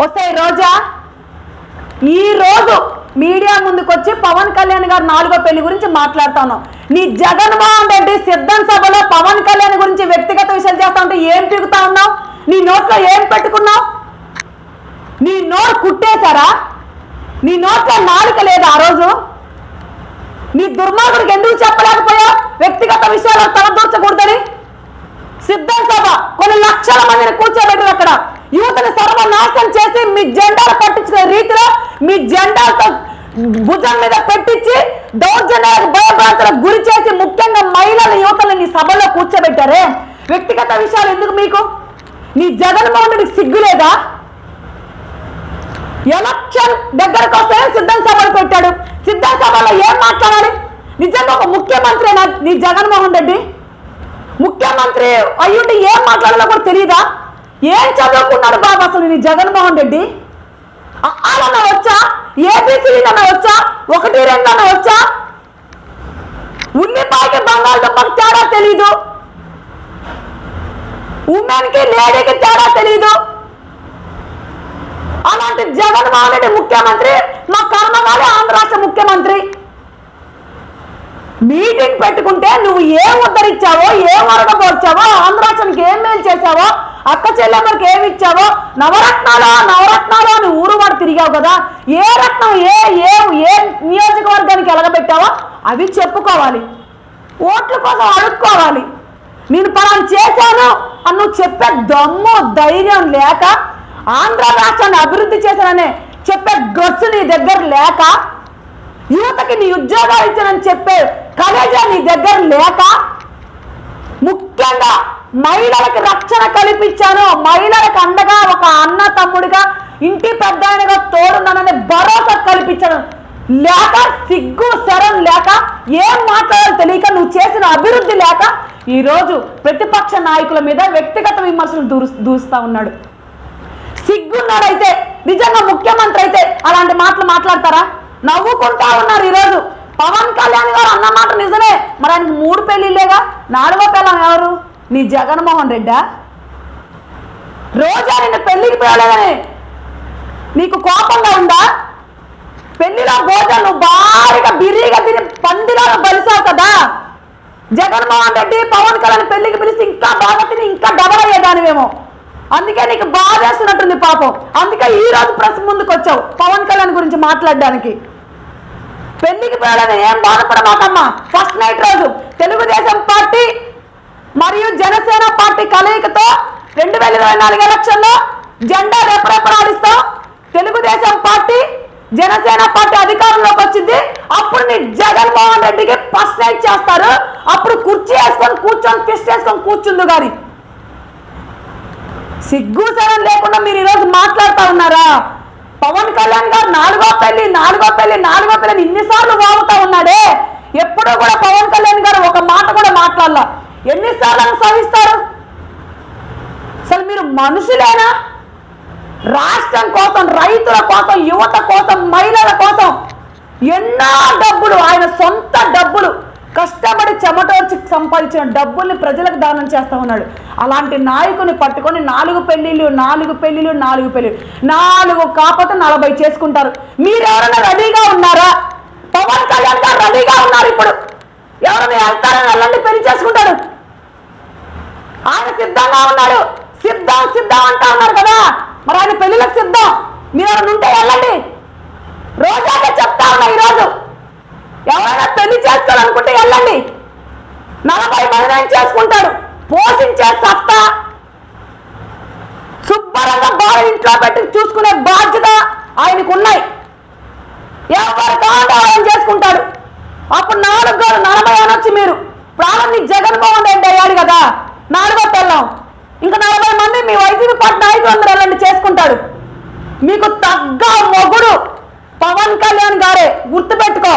వస్తాయి రోజా. ఈ రోజు మీడియా ముందుకు వచ్చి పవన్ కళ్యాణ్ గారు నాలుగో పెళ్ళి గురించి మాట్లాడుతాను. నీ జగన్మోహన్ రెడ్డి సిద్ధం సభలో పవన్ కళ్యాణ్ గురించి వ్యక్తిగత విషయాలు చేస్తా ఉంటే ఏం తిరుగుతా ఉన్నావు? నీ నోట్లో ఏం పెట్టుకున్నావు? నీ నోరు కుట్టేశారా? నీ నోట్లో నాలుక లేదు ఆ రోజు? నీ దుర్మార్గుడికి ఎందుకు చెప్పలేకపోయావు? వ్యక్తిగత విషయాలు తలదూర్చకూడదని? సిద్ధం సభ కొన్ని లక్షల మందిని కూర్చోబెట్టారు అక్కడ. యువతని సర్వనాశనం చేసి మీ జెండాలు పట్టించుకునే రీతిలో మీ జెండాలతో భుజం మీద పెట్టించి దౌర్జన్యాలకు భయభ్రాంతులకు గురి చేసి ముఖ్యంగా మహిళల యువతను నీ సభలో కూర్చోబెట్టారే? వ్యక్తిగత విషయాలు ఎందుకు మీకు? నీ జగన్మోహన్ రెడ్డికి సిగ్గులేదా ఎలక్షన్ దగ్గరకు వస్తే సిద్ధం సభలు పెట్టాడు. సిద్ధం సభలో ఏం మాట్లాడాలి? నిజంగా ఒక ముఖ్యమంత్రి నీ జగన్మోహన్ రెడ్డి? ముఖ్యమంత్రి అయ్యుండి ఏం మాట్లాడాలో కూడా తెలియదా ఏం చదువుకున్నాడు బాబు అసలు నీ జగన్మోహన్ రెడ్డి? అన్న వచ్చా? ఏబిసిడీలన్న వచ్చా? ఒకటి రెండు అన్న వచ్చా? ఉన్నిపాయకి బంగాళదుంపకి తేడా తెలీదు. ఉమెన్కి లేడీకి తేడా తెలీదు. అలాంటి జగన్మోహన్ రెడ్డి ముఖ్యమంత్రి మా కర్మగారి ఆంధ్ర రాష్ట్ర ముఖ్యమంత్రి. మీటింగ్ పెట్టుకుంటే నువ్వు ఏం ఉద్ధరించావో ఏం వరదపోర్చావో ఆంధ్ర రాష్ట్రానికి ఏం మేలు చేశావో అక్క చెల్లెమ్మకి ఏమి ఇచ్చావో? నవరత్నాలు? నవరత్నాలు అని ఊరు వాడు తిరిగావు కదా. ఏ రత్నం ఏ ఏ ఏ నియోజకవర్గానికి ఎలగబెట్టావో అవి చెప్పుకోవాలి. ఓట్ల కోసం అడుక్కోవాలి. నేను పలాను చేశాను అని నువ్వు చెప్పే దమ్ము ధైర్యం లేక ఆంధ్ర రాష్ట్రాన్ని అభివృద్ధి చేశాననే చెప్పే గర్చు నీ దగ్గర లేక యువతకి నీ ఉద్యోగాలు ఇచ్చానని చెప్పే కలేజా నీ దగ్గర లేక ముఖ్యంగా మహిళలకు రక్షణ కల్పించాను. మహిళలకు అండగా ఒక అన్న తమ్ముడిగా ఇంటి పెద్ద ఆయనగా తోడున్నానని భరోసా కల్పించాను. లేక సిగ్గు శరం లేక ఏం మాట్లాడాలో తెలియక నువ్వు చేసిన అభివృద్ధి లేక ఈరోజు ప్రతిపక్ష నాయకుల మీద వ్యక్తిగత విమర్శలు దూరు దూస్తా ఉన్నాడు. సిగ్గున్నాడైతే నిజంగా ముఖ్యమంత్రి అయితే అలాంటి మాటలు మాట్లాడతారా? నవ్వుకుంటా ఉన్నారు ఈరోజు. పవన్ కళ్యాణ్ గారు అన్న మాట నిజమే. మరి ఆయనకి మూడు పెళ్ళిళ్ళేగా? నాలుగో పెళ్ళం ఎవరు? నీ జగన్మోహన్ రెడ్డా? రోజా నిన్ను పెళ్ళికి పిలవలేదని నీకు కోపంగా ఉందా? పెళ్ళిలో భోజనం నువ్వు భారీగా బిర్రీగా తిని పందిలో బలిసావు కదా? జగన్మోహన్ రెడ్డి పవన్ కళ్యాణ్ పెళ్ళికి పిలిచి ఇంకా బాగా తిని ఇంకా డబల్ అయ్యేదానివేమో. అందుకే నీకు బాధ వేస్తున్నట్టుంది పాపం. అందుకే ఈ రోజు ప్రెస్ ముందుకు వచ్చావు పవన్ కళ్యాణ్ గురించి మాట్లాడడానికి. పెళ్ళికి పిల్లలని ఏం బాధపడమాకమ్మా? ఫస్ట్ నైట్ రోజు తెలుగుదేశం పార్టీ మరియు జనసేన పార్టీ కలయికతో రెండు వేల ఇరవై నాలుగు ఎలక్షన్లో జెండా రెపరెపలాడిస్తాం తెలుగుదేశం పార్టీ జనసేన పార్టీ అధికారంలోకి వచ్చింది. అప్పుడు నీ జగన్మోహన్ రెడ్డికి ఫస్ట్ నైట్ చేస్తారు. అప్పుడు కుర్చీ వేసుకొని కూర్చొని ఫిస్ట్ వేసుకొని కూర్చుంది కానీ సిగ్గు సరం లేకుండా మీరు ఈరోజు మాట్లాడుతూ ఉన్నారా? పవన్ కళ్యాణ్ గారు నాలుగో పెళ్ళి నాలుగో పెళ్ళి నాలుగో పెళ్ళి ఇన్నిసార్లు వాగుతా ఉన్నాడే. ఎప్పుడూ కూడా పవన్ కళ్యాణ్ గారు ఒక మాట కూడా మాట్లాడాల. ఎన్నిసార్లు అనుసవిస్తారు అసలు మీరు మనుషులేనా? రాష్ట్రం కోసం రైతుల కోసం యువత కోసం మహిళల కోసం ఎన్నో డబ్బులు ఆయన సొంత డబ్బులు కష్టపడి చెమటోర్చి సంపాదించిన డబ్బుల్ని ప్రజలకు దానం చేస్తా ఉన్నాడు. అలాంటి నాయకుని పట్టుకొని నాలుగు పెళ్ళిళ్ళు నాలుగు పెళ్ళిళ్ళు నాలుగు పెళ్ళిళ్ళు నాలుగు కాకపోతే నలభై చేసుకుంటారు. మీరెవరైనా రెడీగా ఉన్నారా? పవన్ కళ్యాణ్ గారు రెడీగా ఉన్నారు ఇప్పుడు. ఎవరైనా వెళ్తారని వెళ్ళండి పెళ్ళి చేసుకుంటాడు ఆయన సిద్ధంగా ఉన్నాడు. సిద్ధం సిద్ధం అంటా ఉన్నారు కదా. మరి ఆయన పెళ్ళిలకు సిద్ధం. మీరు ఎవరైనా ఉంటే వెళ్ళండి. రోజాగా చెప్తా ఉన్నా ఈరోజు. ఎవరైనా పెళ్ళి చేసుకోవాలనుకుంటే వెళ్ళండి. నలభై మంది ఆయన చేసుకుంటాడు. పోషించే సత్తా. శుభ్రంగా బాగా ఇంట్లో పెట్టి చూసుకునే బాధ్యత ఆయనకు ఉన్నాయి ఎవరు కావాలంటే ఆయన చేసుకుంటాడు? అప్పుడు నాలుగు కాదు నలభై అనొచ్చు మీరు. ప్రాణం నీ జగన్మోహన్ రెడ్డి అయ్యాడు కదా. నాలుగో తెల్లం ఇంకా నలభై మంది మీ వైసీపీ పార్టీ నాయకులు అందరూ వెళ్ళండి చేసుకుంటాడు. మీకు తగ్గ మొగుడు పవన్ కళ్యాణ్ గారే. గుర్తుపెట్టుకో.